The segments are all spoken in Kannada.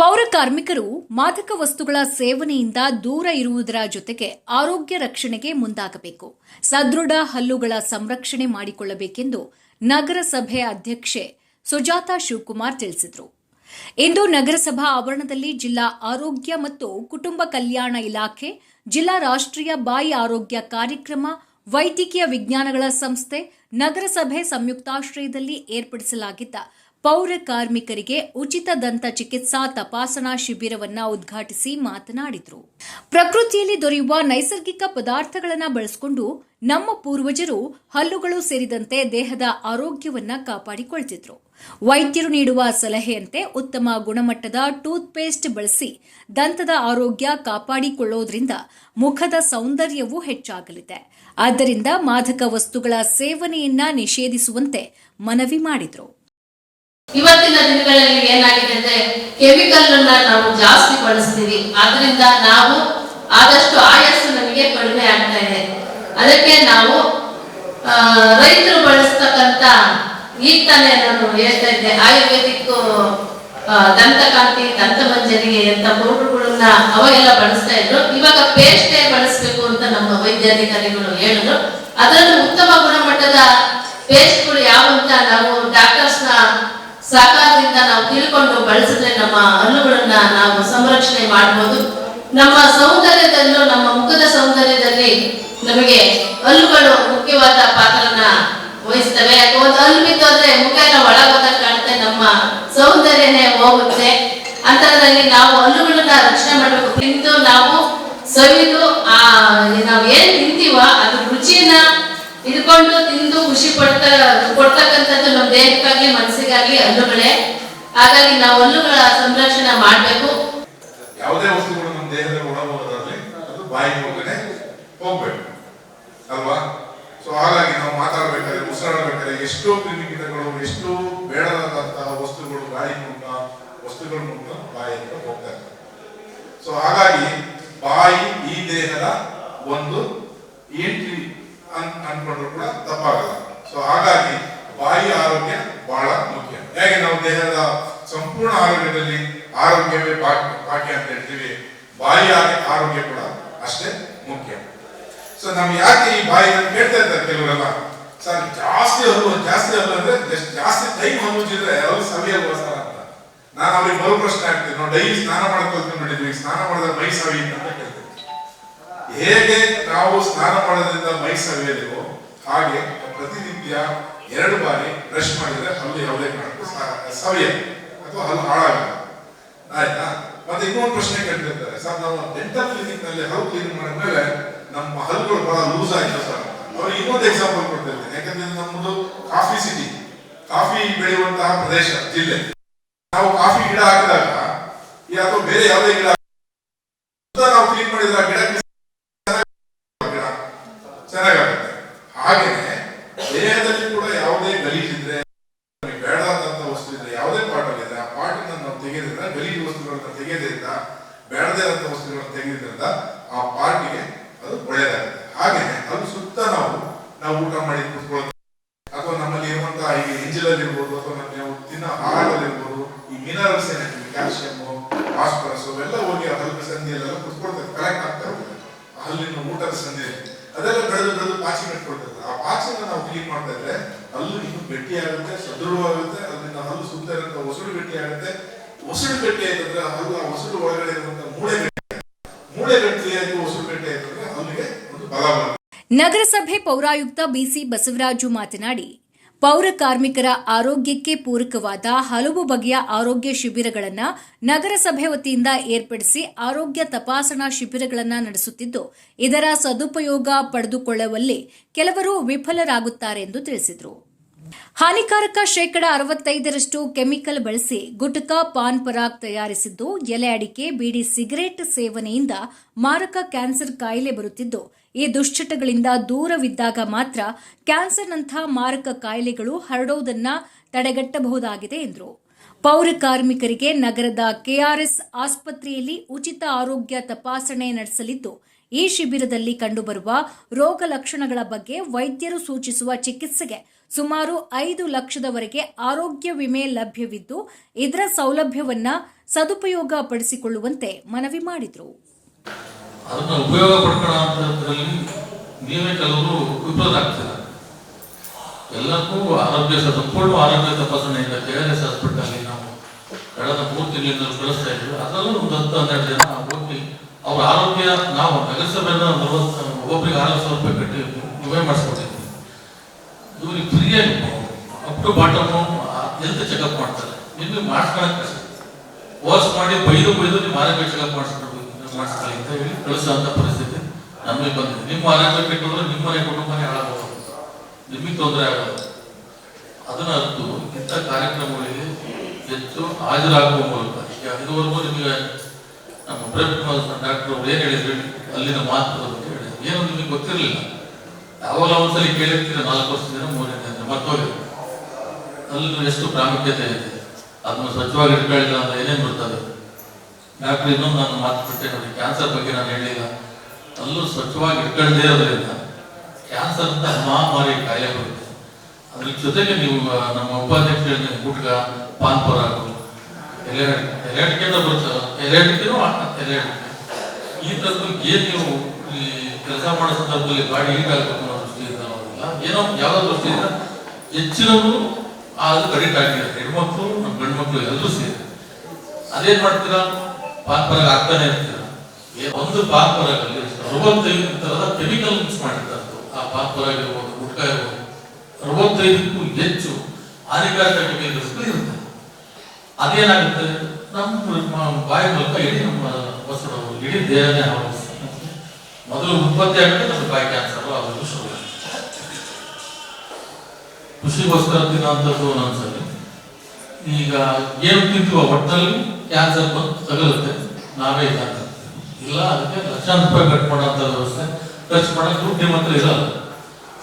ಪೌರ ಕಾರ್ಮಿಕರು ಮಾದಕ ವಸ್ತುಗಳ ಸೇವನೆಯಿಂದ ದೂರ ಇರುವುದರ ಜೊತೆಗೆ ಆರೋಗ್ಯ ರಕ್ಷಣೆಗೆ ಮುಂದಾಗಬೇಕು. ಸದೃಢ ಹಲ್ಲುಗಳ ಸಂರಕ್ಷಣೆ ಮಾಡಿಕೊಳ್ಳಬೇಕೆಂದು ನಗರಸಭೆ ಅಧ್ಯಕ್ಷೆ ಸುಜಾತಾ ಶಿವಕುಮಾರ್ ತಿಳಿಸಿದರು. ಇಂದು ನಗರಸಭಾ ಆವರಣದಲ್ಲಿ ಜಿಲ್ಲಾ ಆರೋಗ್ಯ ಮತ್ತು ಕುಟುಂಬ ಕಲ್ಯಾಣ ಇಲಾಖೆ, ಜಿಲ್ಲಾ ರಾಷ್ಟ್ರೀಯ ಬಾಯಿ ಆರೋಗ್ಯ ಕಾರ್ಯಕ್ರಮ, ವೈದ್ಯಕೀಯ ವಿಜ್ಞಾನಗಳ ಸಂಸ್ಥೆ, ನಗರಸಭೆ ಸಂಯುಕ್ತಾಶ್ರಯದಲ್ಲಿ ಏರ್ಪಡಿಸಲಾಗಿದ್ದ ಪೌರ ಕಾರ್ಮಿಕರಿಗೆ ಉಚಿತ ದಂತ ಚಿಕಿತ್ಸಾ ತಪಾಸಣಾ ಶಿಬಿರವನ್ನ ಉದ್ಘಾಟಿಸಿ ಮಾತನಾಡಿದರು. ಪ್ರಕೃತಿಯಲ್ಲಿ ದೊರೆಯುವ ನೈಸರ್ಗಿಕ ಪದಾರ್ಥಗಳನ್ನು ಬಳಸಿಕೊಂಡು ನಮ್ಮ ಪೂರ್ವಜರು ಹಲ್ಲುಗಳು ಸೇರಿದಂತೆ ದೇಹದ ಆರೋಗ್ಯವನ್ನು ಕಾಪಾಡಿಕೊಳ್ತಿದ್ರು. ವೈದ್ಯರು ನೀಡುವ ಸಲಹೆಯಂತೆ ಉತ್ತಮ ಗುಣಮಟ್ಟದ ಟೂತ್ ಪೇಸ್ಟ್ ಬಳಸಿ ದಂತದ ಆರೋಗ್ಯ ಕಾಪಾಡಿಕೊಳ್ಳೋದ್ರಿಂದ ಮುಖದ ಸೌಂದರ್ಯವೂ ಹೆಚ್ಚಾಗಲಿದೆ. ಆದ್ದರಿಂದ ಮಾದಕ ವಸ್ತುಗಳ ಸೇವನೆಯನ್ನ ನಿಷೇಧಿಸುವಂತೆ ಮನವಿ ಮಾಡಿದರು. ಇವತ್ತಿನ ದಿನಗಳಲ್ಲಿ ಏನಾಗಿದೆ ಅಂದ್ರೆ ಕೆಮಿಕಲ್ ಅನ್ನ ನಾವು ಜಾಸ್ತಿ ಬಳಸ್ತೀವಿ. ಆದ್ರಿಂದ ನಾವು ಆದಷ್ಟು ಆಯಸ್ಸು ನಮಗೆ ಕಡಿಮೆ ಆಗ್ತಾ ಇದೆ. ಅದಕ್ಕೆ ನಾವು ರೈತರು ಬಳಸ್ತಕ್ಕಂತ ಈ ತಾನೇ ನಾನು ಹೇಳ್ತಾ ಇದ್ದೆ. ಆಯುರ್ವೇದಿಕ್ ದಂತಕಾಂತಿ ದಂತಮಂಜರಿಗೆ ಅಂತ ಪೌಡರ್ಗಳನ್ನ ಅವಾಗೆಲ್ಲ ಬಳಸ್ತಾ ಇದ್ರು. ಇವಾಗ ಪೇಸ್ಟೇ ಬಳಸಬೇಕು ಅಂತ ನಮ್ಮ ವೈದ್ಯಾಧಿಕಾರಿಗಳು ಹೇಳಿದ್ರು. ಅದರಲ್ಲೂ ಉತ್ತಮ ಗುಣಮಟ್ಟದ ಪೇಸ್ಟ್ಗಳು ಯಾವಂತ ನಾವು ಡಾಕ್ಟರ್ಸ್ನ ಸಹಕಾರದಿಂದ ನಾವು ತಿಳ್ಕೊಂಡು ಬಳಸಿದ್ರೆ ನಮ್ಮ ಹಲ್ಲುಗಳನ್ನ ನಾವು ಸಂರಕ್ಷಣೆ ಮಾಡಬಹುದು ನಮ್ಮ ಸೌಂದರ್ಯದಲ್ಲೂ, ನಮ್ಮ ಮುಖದ ಸೌಂದರ್ಯದಲ್ಲಿ ನಮಗೆ ಹಲ್ಲುಗಳು ಮುಖ್ಯವಾದ ಪಾತ್ರನ ವಹಿಸ್ತವೆ. ಒಂದು ಹಲ್ಲು ಬಿತ್ತೋದ್ರೆ ಮುಖ ಎಲ್ಲ ಒಳಗೋದಾಗ ಕಾಣುತ್ತೆ, ನಮ್ಮ ಸೌಂದರ್ಯನೇ ಹೋಗುತ್ತೆ. ಅಂತರದಲ್ಲಿ ನಾವು ಹಲ್ಲುಗಳನ್ನ ರಕ್ಷಣೆ ಮಾಡಬೇಕು. ತಿಂದು ನಾವು ಸವಿದು, ಆ, ನಾವು ಏನ್ ತಿಂತೀವ ಅದ್ರ ರುಚಿಯನ್ನ ಇದ್ಕೊಂಡು ತಿಂದು ಖುಷಿ ಪಡ್ತಾ ಕೊಡ್ತಕ್ಕಂಥದ್ದು ನಮ್ಮ ದೇಹಕ್ಕಾಗ್ಲಿ ಮನಸ್ಸಿಗಾಗ್ಲಿ ಹಲ್ಲುಗಳೇ ಹಾಗಾಗಿ ನಾವು ಹಲ್ಲುಗಳ ಸಂರಕ್ಷಣೆ ಮಾಡಬೇಕು. ಯಾವುದೇ ವಸ್ತುಗಳು ನಮ್ಮ ದೇಹದಲ್ಲಿ ಒಳಗೋಗೋದ್ರಲ್ಲಿ ಅದು ಬಾಯಿ ಹೋಗದೆ ಹೋಗ್ಬೇಕು. ಅಲ್ವಾ? ಸೊ ಹಾಗಾಗಿ ನಾವು ಮಾತಾಡ್ಬೇಕಾದ್ರೆ, ಉಸಿರಾಡಬೇಕಾದ್ರೆ ಎಷ್ಟೋ ಕ್ರಿಮಿಕೀಟಗಳು ಎಷ್ಟೋ ಬೇಡದಂತಹ ವಸ್ತುಗಳು ಗಾಳಿ ಮೂಲಕ ವಸ್ತುಗಳ ಮೂಲಕ ಬಾಯಿಯಿಂದ ಹೋಗ್ತಾ ಇರ್ತವೆ. ಸೊ ಹಾಗಾಗಿ ಬಾಯಿ ಈ ದೇಹದ ಒಂದು ಎಂಟ್ರಿ ಅನ್ ಅನ್ಕೊಂಡ್ರು ಕೂಡ ತಪ್ಪಾಗಲ್ಲ. ಸೊ ಹಾಗಾಗಿ ಬಾಯಿ ಆರೋಗ್ಯ ಬಹಳ ಮುಖ್ಯ ಹೇಗೆ ನಾವು ದೇಹದ ಸಂಪೂರ್ಣ ಆರೋಗ್ಯದಲ್ಲಿ ಆರೋಗ್ಯವೇ ಪಾಠ ಭಾಗ್ಯ ಅಂತ ಹೇಳ್ತೀವಿ. ಬಾಯಿ ಆರೋಗ್ಯ- ಕೂಡ ಅಷ್ಟೇ ಮುಖ್ಯ. ಸೊ ನಮ್ಗೆ ಯಾಕೆ ಈ ಬಾಯಿ ಕೇಳ್ತಾ ಇದ್ದಾರೆ ಕೆಲವರೆಲ್ಲ? ಸರ್ ಜಾಸ್ತಿ ಹಲ್ಲು ಜಾಸ್ತಿ ಹಲ್ಲು ಅಂದ್ರೆ ಜಸ್ಟ್ ಜಾಸ್ತಿ ಟೈಮ್ ಹಲ್ಲುಜಿದ್ರೆ ಸವಿ ಸವಿಯಲ್ವಾ ಸರ್ ಅಂತ. ನಾನು ಅವ್ರಿಗೆ ಮರು ಪ್ರಶ್ನೆ ಆಗ್ತೀನಿ ನಾವು ಡೈಲಿ ಸ್ನಾನ ಮಾಡ್ಕೊಳ್ತೀವಿ ನೋಡಿದ್ವಿ ಸ್ನಾನ ಮಾಡಿದ್ರೆ ಮೈ ಸವಿ ಅಂತ ಕೇಳ್ತೀವಿ ಹೇಗೆ ನಾವು ಸ್ನಾನ ಮಾಡೋದ್ರಿಂದ ಮೈ ಸವಿಯಲಿವೋ ಹಾಗೆ ಪ್ರತಿನಿತ್ಯ ಎರಡು ಬಾರಿ ಬ್ರಷ್ ಮಾಡಿದ್ರೆ ಹಲ್ಲು ಯಾವುದೇ ಕಾರಣಕ್ಕೂ ಸವಿಯಲ್ಲ ಅಥವಾ ಹಲ್ಲು ಹಾಳಾಗಲ್ಲ ಆಯ್ತಾ? ಮತ್ತೆ ಇನ್ನೊಂದು ಪ್ರಶ್ನೆ ಕೇಳ್ತಿರ್ತಾರೆ. ಸರ್, ನಾವು ಡೆಂಟಲ್ ಕ್ಲಿನಿಕ್ನಲ್ಲಿ ಹಲ್ಲು ಕ್ಲೀನ್ ಮಾಡಿದ್ಮೇಲೆ ನಮ್ಮ ಹಲ್ಗಳು ಬಹಳ ಲೂಸ್ ಆಯ್ತು ಸರ್. ಅವ್ರಿಗೆ ಇನ್ನೊಂದು ಎಕ್ಸಾಂಪಲ್ ಕೊಡ್ತಿರ್ತೀನಿ. ಯಾಕಂದ್ರೆ ನಮ್ಮದು ಕಾಫಿ ಸಿಟಿ ಕಾಫಿ ಬೆಳೆಯುವಂತಹ ಪ್ರದೇಶ, ಜಿಲ್ಲೆ. ನಾವು ಕಾಫಿ ಗಿಡ ಹಾಕಿದಾಗ ಅಥವಾ ಬೇರೆ ಯಾವುದೇ ಗಿಡ ನಾವು ಕ್ಲೀನ್ ಮಾಡಿದ್ರೆ ಗಿಡ ಚೆನ್ನಾಗಾಗುತ್ತೆ ಹಾಗೇನೆ ದೇಹದಲ್ಲಿ ಕೂಡ ಯಾವುದೇ ಗಲೀಜಿದ್ರೆ ನಮಗೆ ಬೇಡವಾದಂತ ವಸ್ತು ಇದ್ರೆ ಯಾವುದೇ ಪಾರ್ಟ್ ಅಲ್ಲಿ ಇದ್ರೆ ಆ ಪಾರ್ಟ್ ನಾವು ತೆಗೆದ್ರಿಂದ ಗಲೀಜು ವಸ್ತುಗಳನ್ನ ತೆಗೆದ್ರಿಂದ ಬೇಡದೇ ಇರೋಂಥ ವಸ್ತುಗಳನ್ನ ತೆಗೆದ್ರಿಂದ ಆ ಪಾರ್ಟಿಗೆ ಅದು ಒಳ್ಳೆಯದಾಗುತ್ತೆ ಹಾಗೇನೆ ಅದು ಸುತ್ತ ನಾವು ನಾವು ಊಟ ಮಾಡಿ ಕೂತ್ಕೊಳ್ಳೋದು. ಅಥವಾ ನಮ್ಮಲ್ಲಿ ಇರುವಂತಹ ಈ ಎಂಜಲಲ್ಲಿ ಇರ್ಬೋದು ಅಥವಾ ನಾವು ಆಹಾರದಲ್ಲಿ ಇರ್ಬೋದು ಈ ಮಿನರಲ್ಸ್ ಏನಿರ್ತೀವಿ ಕ್ಯಾಲ್ಸಿಯಂ ಫಾಸ್ಫರಸ್ ಅವೆಲ್ಲ ಹೋಗಿ ಆ ಹಲ್ಲಿನ ಸಂಧಿಯಲ್ಲೆಲ್ಲ ಕುತ್ಕೊಳ್ತದೆ. ಕಲೆಕ್ಟ್ ಆಗ್ತಾ ಹಲ್ಲಿನ ಊಟದ ಸಂಧಿ ಅದೆಲ್ಲ ಬೆಳೆದು ಬೆಳೆದು ಪಾಚಿ ಕಟ್ಕೊಳ್ತದೆ ಆ ಪಾಚಿನ ನಾವು ಕ್ಲೀನ್ ಮಾಡ್ತಾ ಇದ್ರೆ ಹಲ್ಲು ಇನ್ನೂ ಗಟ್ಟಿ ಆಗುತ್ತೆ ಸದೃಢವಾಗುತ್ತೆ. ಅದರಿಂದ ಹಲ್ಲು ಸುತ್ತ ಇರುವಂತಹ ಒಸಡು ಗಟ್ಟಿ ಆಗುತ್ತೆ ಒಸಡು ಗಟ್ಟಿ ಆಯ್ತಂದ್ರೆ ಹಲ್ಲು, ಆ ಒಸಡು ಒಳಗಡೆ ಇರುವಂತ ಮೂಳೆ ಗಟ್ಟಿ ಆಗುತ್ತೆ. ಮೂಳೆ ಗಟ್ಟಿ ಆಯ್ತು ಒಸಡು ಗಟ್ಟಿ ಆಯ್ತಂದ್ರೆ ಹಲ್ಲಿಗೆ ಒಂದು ಬಲ ಬರುತ್ತೆ ನಗರಸಭೆ ಪೌರಾಯುಕ್ತ ಬಿಸಿ ಬಸವರಾಜು ಮಾತನಾಡಿ, ಪೌರ ಕಾರ್ಮಿಕರ ಆರೋಗ್ಯಕ್ಕೆ ಪೂರಕವಾದ ಹಲವು ಬಗೆಯ ಆರೋಗ್ಯ ಶಿಬಿರಗಳನ್ನು ನಗರಸಭೆ ವತಿಯಿಂದ ಏರ್ಪಡಿಸಿ ಆರೋಗ್ಯ ತಪಾಸಣಾ ಶಿಬಿರಗಳನ್ನು ನಡೆಸುತ್ತಿದ್ದು, ಇದರ ಸದುಪಯೋಗ ಪಡೆದುಕೊಳ್ಳುವಲ್ಲಿ ಕೆಲವರು ವಿಫಲರಾಗುತ್ತಾರೆ ಎಂದು ತಿಳಿಸಿದರು. ಹಾನಿಕಾರಕ ಶೇಕಡ ಅರವತ್ತೈದರಷ್ಟು ಕೆಮಿಕಲ್ ಬಳಸಿ ಗುಟ್ಕಾ ಪಾನ್ ಪರಾಗ್ ತಯಾರಿಸಿದ್ದು, ಎಲೆ ಅಡಿಕೆ, ಬೀಡಿ ಸಿಗರೇಟ್ ಸೇವನೆಯಿಂದ ಮಾರಕ ಕ್ಯಾನ್ಸರ್ ಕಾಯಿಲೆ ಬರುತ್ತಿದ್ದು, ಈ ದುಶ್ಚಟಗಳಿಂದ ದೂರವಿದ್ದಾಗ ಮಾತ್ರ ಕ್ಯಾನ್ಸರ್ನಂಥ ಮಾರಕ ಕಾಯಿಲೆಗಳು ಹರಡೋದನ್ನ ತಡೆಗಟ್ಟಬಹುದಾಗಿದೆ ಎಂದರು. ಪೌರ ಕಾರ್ಮಿಕರಿಗೆ ನಗರದ ಕೆಆರ್ಎಸ್ ಆಸ್ಪತ್ರೆಯಲ್ಲಿ ಉಚಿತ ಆರೋಗ್ಯ ತಪಾಸಣೆ ನಡೆಸಲಿದ್ದು ಈ ಶಿಬಿರದಲ್ಲಿ ಕಂಡುಬರುವ ರೋಗ ಲಕ್ಷಣಗಳ ಬಗ್ಗೆ ವೈದ್ಯರು ಸೂಚಿಸುವ ಚಿಕಿತ್ಸೆಗೆ ಸುಮಾರು ಐದು ಲಕ್ಷದವರೆಗೆ ಆರೋಗ್ಯ ವಿಮೆ ಲಭ್ಯವಿದ್ದು, ಇದರ ಸೌಲಭ್ಯವನ್ನ ಸದುಪಯೋಗ ಪಡಿಸಿಕೊಳ್ಳುವಂತೆ ಮನವಿ ಮಾಡಿದರು. ಎಲ್ಲಕ್ಕೂ ಆರೋಗ್ಯ ಸಂಪೂರ್ಣ ಆರೋಗ್ಯ ತಪಾಸಣೆಯಿಂದ ಕೆ ಆರ್ ಎಸ್ ಹಾಸ್ಪಿಟಲ್ ನಾವು ಕಳೆದ ಮೂರು ತಿಂಗಳಿಂದ ಕಳಿಸ್ತಾ ಇದ್ದೀವಿ. ಅದರಲ್ಲೂ ಒಂದು ಹತ್ತು ಹನ್ನೆರಡು ಜನ ಅವ್ರ ಆರೋಗ್ಯ ನಾವು ನಗರಸಭೆಯಿಂದ ನಲವತ್ತು ಒಬ್ಬರಿಗೆ ಆರು ಸಾವಿರ ರೂಪಾಯಿ ಕಟ್ಟಿ ವಿಮೆ ಮಾಡಿಸ್ಕೊಟ್ಟಿದ್ವಿ. ಇವ್ರಿಗೆ ಫ್ರೀಯಾಗಿ ಅಪ್ ಟು ಬಾಟಮ್ ಎಂತ ಚೆಕಪ್ ಮಾಡ್ತಾರೆ. ನಿಮಗೆ ಮಾಡಿಸ್ಕೊಳಕ್ಕೆ ವಾಸ್ ಮಾಡಿ ಬೈದು ಬೈದು ನಿಮ್ಮ ಆರೋಗ್ಯ ಚೆಕಪ್ ಮಾಡಿಸ್ಕೊಡ್ಬೇಕು. ಮಾಡಿಸ್ಕೊಳ್ಳಿ ಅಂತ ಹೇಳಿ ಕಳಿಸುವಂಥ ಪರಿಸ್ಥಿತಿ ನಮಗೆ ಬಂದಿದೆ. ನಿಮ್ಮ ಆರೋಗ್ಯ ಕೆಟ್ಟೋದ್ರೆ ನಿಮ್ಮ ಮನೆ ಕುಟುಂಬನೇ ಹಾಳಾಗೋದು. ನಿಮಗೆ ತೊಂದರೆ ಆಗೋದು. ಅದನ್ನು ಅರ್ಥ ಇಂಥ ಕಾರ್ಯಕ್ರಮಗಳಿಗೆ ಹೆಚ್ಚು ಹಾಜರಾಗುವ ಮೂಲಕ, ಇದುವರೆಗೂ ನಿಮಗೆ ನಮ್ಮ ಬ್ರಹ್ಮ ಡಾಕ್ಟರ್ ಏನು ಹೇಳಿದ್ರು? ಅಲ್ಲಿನ ಮಾತು ಅಂತ ಹೇಳಿದ್ರು. ಏನು ನಿಮಗೆ ಗೊತ್ತಿರಲಿಲ್ಲ. ಯಾವಾಗ ಒಂದ್ಸಲಿ ಕೇಳಿರ್ತೀರ, ನಾಲ್ಕು ವರ್ಷದಿಂದ ಮೂರನೇ ದಿನ ಮತ್ತೋಗಿ ಅಲ್ಲಿ ಎಷ್ಟು ಪ್ರಾಮುಖ್ಯತೆ ಇದೆ. ಅದನ್ನು ಸ್ವಚ್ಛವಾಗಿ ಇಟ್ಕೊಳ್ಳಿಲ್ಲ ಅಂದ್ರೆ ಏನೇನು ಬರ್ತದೆ? ಡಾಕ್ಟರ್ ಇನ್ನೊಂದು ನಾನು ಮಾತು ಬಿಟ್ಟೆ ನೋಡಿ, ಕ್ಯಾನ್ಸರ್ ಬಗ್ಗೆ ನಾನು ಹೇಳಿಲ್ಲ. ಅಲ್ಲೂ ಸ್ವಚ್ಛವಾಗಿ ಇಟ್ಕೊಳ್ಳದೇ ಇರೋದ್ರಿಂದ ಕ್ಯಾನ್ಸರ್ ಅಂತ ಮಹಾಮಾರಿ ಕಾಯಿಲೆ ಬರುತ್ತೆ. ಅದ್ರ ಜೊತೆಗೆ ನೀವು ನಮ್ಮ ಉಪಾಧ್ಯಕ್ಷ ಗುಟ್ಕ, ಪಾನ್ಪುರ ಎಲೆ ಎಲೆ ಅಡಿಕೆಯಿಂದ ಬರ್ತದೆ ಎಲೆ ಅಡಿಕೆನೂ ಎಲೆ ಈ ತತ್ವಕ್ಕೆ ಏನ್ ನೀವು ಈ ಕೆಲಸ ಮಾಡೋ ಸಂದರ್ಭದಲ್ಲಿ ಗಾಡಿ ಹೀಗಾಗಬೇಕು ಅನ್ನೋ ದೃಷ್ಟಿಯಿಂದ ಅನ್ನೋದಿಲ್ಲ. ಏನೋ ಯಾವುದೋ ದೃಷ್ಟಿಯಿಂದ ಹೆಚ್ಚಿನವರು ಅದು ಕಡಿಟ್ ಆಗಿದೆ. ಹೆಣ್ಮಕ್ಳು, ನಮ್ಮ ಗಂಡು ಮಕ್ಳು ಎಲ್ಲರೂ ಸೇರಿ. ಅದೇನ್ ಮಾಡ್ತೀರಾ? ಪಾನ್ ಪರಾಗ ಆಗ್ತಾನೆ ಇರ್ತೀರಾ ಒಂದು ಪಾನ್ ಪರಾಗಲ್ಲಿ ಅರವತ್ತೈದು ತರದ ಕೆಮಿಕಲ್ ಮಿಕ್ಸ್ ಮಾಡಿರ್ತಾರೆ ಆ ಪಾಪ ಪರಾಗ ಇರ್ಬೋದು, ಗುಟ್ಕ ಇರ್ಬೋದು, ಅರವತ್ತೈದಕ್ಕೂ ಹೆಚ್ಚು ಹಾನಿಕಾರಕ ಕೆಮಿಕಲ್ಸ್ಗಳು ಇರುತ್ತೆ. ಅದೇನಾಗುತ್ತೆ ನಮ್ಮ ಬಾಯಿ ಮೂಲಕ ಇಡೀ ನಮ್ಮ ಹೊಸಡು ಇಡೀ ದೇಹನೇ ಆವರಿಸ್ತದೆ ಮೊದಲು ಉತ್ಪತ್ತಿ ಆಗುತ್ತೆ ನಮ್ಮ ಬಾಯಿ ಕ್ಯಾನ್ಸರ್ ಅದು ಶುರು ಖುಷಿಗೋಸ್ಕರ ತಿನ್ನೋಂಥದ್ದು ಒಂದೊಂದ್ಸಲಿ. ಈಗ ಏನು ತಿಂತೀವ ಒಟ್ಟಲ್ಲಿ ಕ್ಯಾನ್ಸರ್ ಬಂದು ತಗಲುತ್ತೆ. ನಾವೇ ಇಲ್ಲ ಇಲ್ಲ, ಅದಕ್ಕೆ ಲಕ್ಷಾಂತರ ರೂಪಾಯಿ ಕಟ್ ಮಾಡೋಂಥ ವ್ಯವಸ್ಥೆ. ಖರ್ಚು ಮಾಡೋಕ್ಕೆ ದುಡ್ಡು ನಿಮ್ಮ ಹತ್ರ ಇರಲ್ಲ.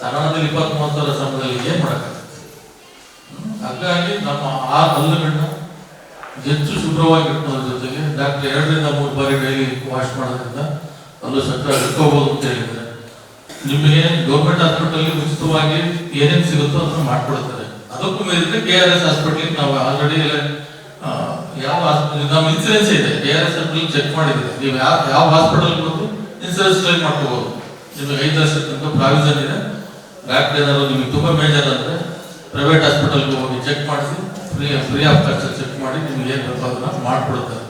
ಸಾಧಾರಣದಲ್ಲಿ ಇಪ್ಪತ್ತ್ ಮೂವತ್ತರ ಸಮಯದಲ್ಲಿ ಏನು ಮಾಡೋಕ್ಕಾಗುತ್ತೆ? ಹಾಗಾಗಿ ನಮ್ಮ ಆ ಹಲ್ಲುಗಳನ್ನ ಹೆಚ್ಚು ಶುಭ್ರವಾಗಿ ಅದ್ರ ಜೊತೆಗೆ. ಡಾಕ್ಟರ್ ಎರಡರಿಂದ ಮೂರು ಬಾರಿ ಡೈಲಿ ವಾಶ್ ಮಾಡೋದ್ರಿಂದ ಅಲ್ಲೂ ಸತ್ರ ಹಿಡ್ಕೋಬಹುದು ಅಂತ ಹೇಳಿದ್ದಾರೆ. ನಿಮಗೆ ಗೌರ್ಮೆಂಟ್ ಹಾಸ್ಪಿಟಲ್ ಉಚಿತವಾಗಿ ಏನೇನು ಸಿಗುತ್ತೋ ಅದನ್ನ ಮಾಡ್ಕೊಡ್ತಾರೆ. ಅದಕ್ಕೂ ಮೀರಿದ್ರೆ ಕೆ ಆರ್ ಎಸ್ ಹಾಸ್ಪಿಟಲ್ ನಾವು ಆಲ್ರೆಡಿ ಯಾವ ನಮ್ಮ ಇನ್ಸೂರೆನ್ಸ್ ಇದೆ. K R S hospital check ಮಾಡಿದ್ರೆ ನೀವು ಯಾವ ಯಾವ ಹಾಸ್ಪಿಟಲ್ ಬಂದು ಇನ್ಸೂರೆನ್ಸ್ ಕ್ಲೈಮ್ ಮಾಡ್ಕೋಬಹುದು ನಿಮಗೆ ಐದು ಲಕ್ಷ ಪ್ರಾವಿಷನ್ ಇದೆ. ಡಾಕ್ಟರ್ ಏನಾದ್ರು ನಿಮಗೆ ತುಂಬಾ ಮೇಜರ್ ಅಂದ್ರೆ ಪ್ರೈವೇಟ್ ಹಾಸ್ಪಿಟಲ್ಗೆ ಹೋಗಿ ಚೆಕ್ ಮಾಡಿಸಿ free free of cost check ಮಾಡಿ ನಿಮ್ಗೆ ಏನು ಬೇಕೋ ಅದನ್ನ ಮಾಡ್ಕೊಡ್ತಾರೆ